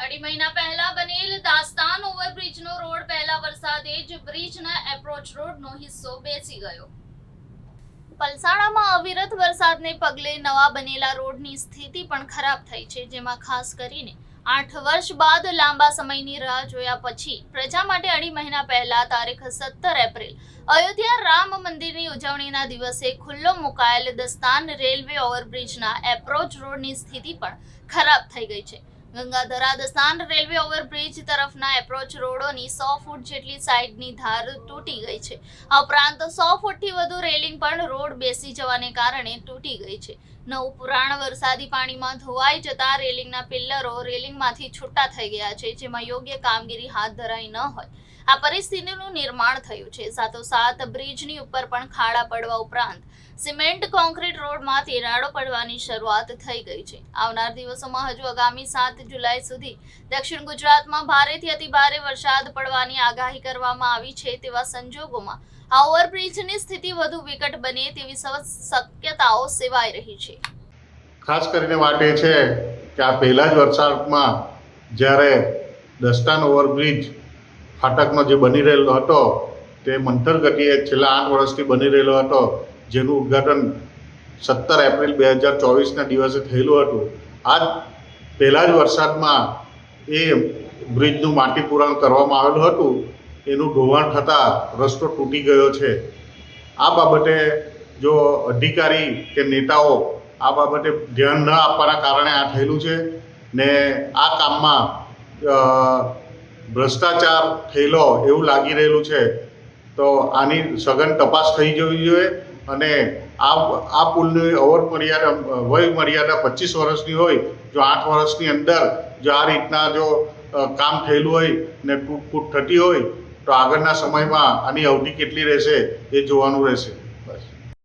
અઢી મહિના પહેલા બનેલ દાસ્તાન ઓવરબ્રિજનો રોડ પહેલા વરસાદે જ બ્રિજના એપ્રોચ રોડનો હિસ્સો બેસી ગયો. પલસાણામાં અવિરત વરસાદને પગલે નવા બનેલા રોડની સ્થિતિ પણ ખરાબ થઈ છે, જેમાં ખાસ કરીને આઠ વર્ષ બાદ લાંબા સમયની રાહ જોયા પછી પ્રજા માટે અઢી મહિના પહેલા તારીખ સત્તર એપ્રિલ અયોધ્યા રામ મંદિરની ઉજવણીના દિવસે ખુલ્લો મુકાયેલ દસ્તાન રેલવે ઓવરબ્રિજના એપ્રોચ રોડની સ્થિતિ પણ ખરાબ થઈ ગઈ છે. ગંગાધરા દસ્તાન રેલવે ઓવરબ્રિજ તરફના એપ્રોચ રોડોની સો ફૂટ જેટલી સાઈડની ધાર તૂટી ગઈ છે. આ ઉપરાંત સો ફૂટથી વધુ રેલિંગ પણ રોડ બેસી જવાને કારણે તૂટી ગઈ છે. નવું પુરાણ વરસાદી પાણીમાં ધોવાઈ જતા રેલિંગના પિલ્લરો રેલિંગમાંથી છૂટા થઈ ગયા છે, જેમાં યોગ્ય કામગીરી હાથ ધરાઈ ન હોય. આ પરિસ્થિતિનું નિર્માણ થયું છે. સાથોસાથ બ્રિજની ઉપર પણ ખાડા પડવા ઉપરાંત સિમેન્ટ કોન્ક્રીટ રોડમાં તિરાડો પડવાની શરૂઆત થઈ ગઈ છે. આવનાર દિવસોમાં હજુ આગામી સાત જુલાઈ સુધી દક્ષિણ ગુજરાતમાં ભારેથી અતિ ભારે વરસાદ પડવાની આગાહી કરવામાં આવી છે તેવા સંજોગોમાં આ ઓવરબ્રિજની સ્થિતિ વધુ વિકટ બને તેવી શક્યતાઓ સેવાઈ રહી છે. ખાસ કરીને વાત છે કે આ પહેલા જ વરસાદમાં જ્યારે દસ્તાન ઓવરબ્રિજ ફાટકનો જે બની રહેલો હતો તે મંથર ગતિએ છેલ્લા આઠ વર્ષથી બની રહેલો હતો જેનું ઉદ્ઘાટન સત્તર એપ્રિલ બે હજાર ચોવીસના દિવસે થયેલું હતું. આજ પહેલા જ વરસાદમાં એ બ્રિજનું માટી પૂરણ કરવામાં આવેલું હતું. એનું ધોવાણ થતાં રસ્તો તૂટી ગયો છે. આ બાબતે જો અધિકારી કે નેતાઓ આ બાબતે ધ્યાન ન આપવાના કારણે આ થયેલું છે ને આ કામમાં ભ્રષ્ટાચાર થયેલો એવું લાગી રહેલું છે, તો આની સઘન તપાસ થઈ જવી જોઈએ. અને આ આ પુલની ઓવર મર્યાદા, વય મર્યાદા પચીસ વર્ષની હોય, જો આઠ વર્ષની અંદર જો આ રીતના જો કામ થયેલું હોય ને તૂટફૂટ થતી હોય, તો આગળના સમયમાં આની અવધિ કેટલી રહેશે એ જોવાનું રહેશે.